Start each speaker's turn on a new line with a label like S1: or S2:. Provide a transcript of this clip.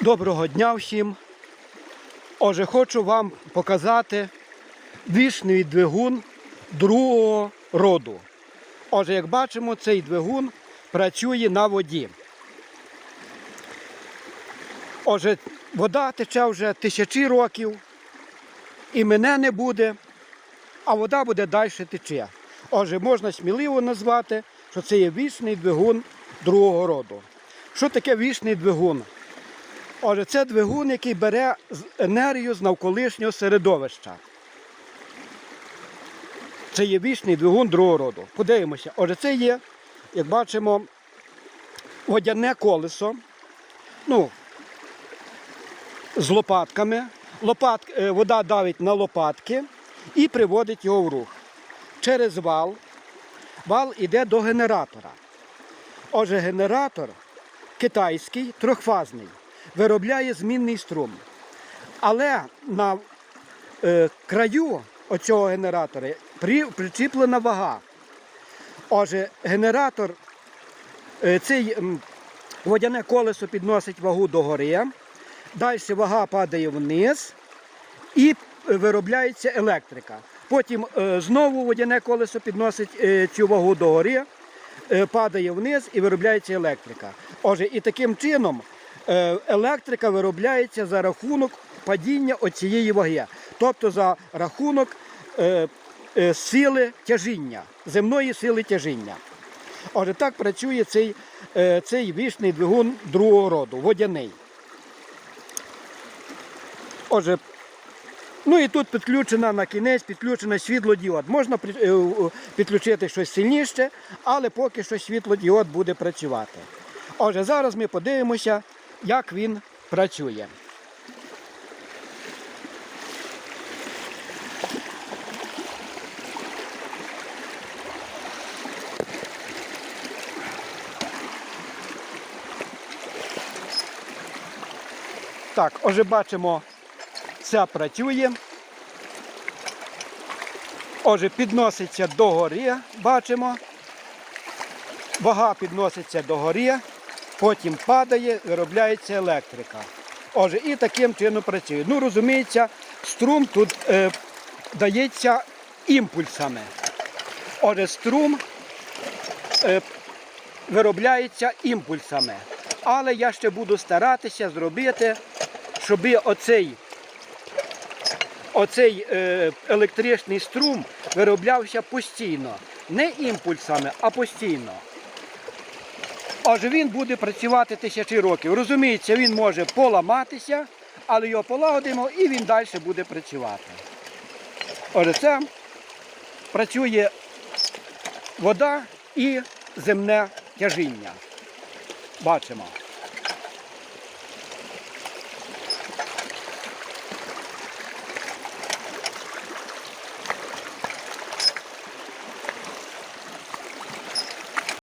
S1: Доброго дня всім. Отже, хочу вам показати вішний двигун другого роду. Отже, як бачимо, цей двигун працює на воді. Отже, вода тече вже тисячі років, і мене не буде, а вода буде далі тече. Отже, можна сміливо назвати, що це є вічний двигун другого роду. Що таке вічний двигун? Отже, це двигун, який бере енергію з навколишнього середовища. Це є вічний двигун другого роду. Подивимося. Отже, це є, як бачимо, водяне колесо. Ну, з лопатками. Лопат, е, вода давить на лопатки і приводить його в рух. Через вал. Вал йде до генератора. Отже, генератор китайський, трьохфазний, виробляє змінний струм. Але на е, краю оцього генератора при, причіплена вага. Отже, генератор, е, цей м, водяне колесо підносить вагу догори, далі вага падає вниз і е, виробляється електрика. Потім е, знову водяне колесо підносить е, цю вагу догори, е, падає вниз і виробляється електрика. Отже, і таким чином е, електрика виробляється за рахунок падіння оцієї ваги, тобто за рахунок е, е, сили тяжіння, земної сили тяжіння. Отже, так працює цей, е, цей вічний двигун другого роду, водяний. Отже, ну і тут підключена на кінець, підключена світлодіод. Можна е, е, підключити щось сильніше, але поки що світлодіод буде працювати. Отже, зараз ми подивимося, як він працює. Так, отже, бачимо, це працює. Отже, підноситься до гори, бачимо. Вага підноситься до гори, потім падає, виробляється електрика. Отже, і таким чином працює. Ну, розуміється, струм тут е, дається імпульсами. Отже, струм е, виробляється імпульсами. Але я ще буду старатися зробити, щоб оцей, оцей е, електричний струм вироблявся постійно. Не імпульсами, а постійно. Аж він буде працювати тисячі років. Розуміється, він може поламатися, але його полагодимо і він далі буде працювати. Отже, це працює вода і земне тяжіння. Бачимо.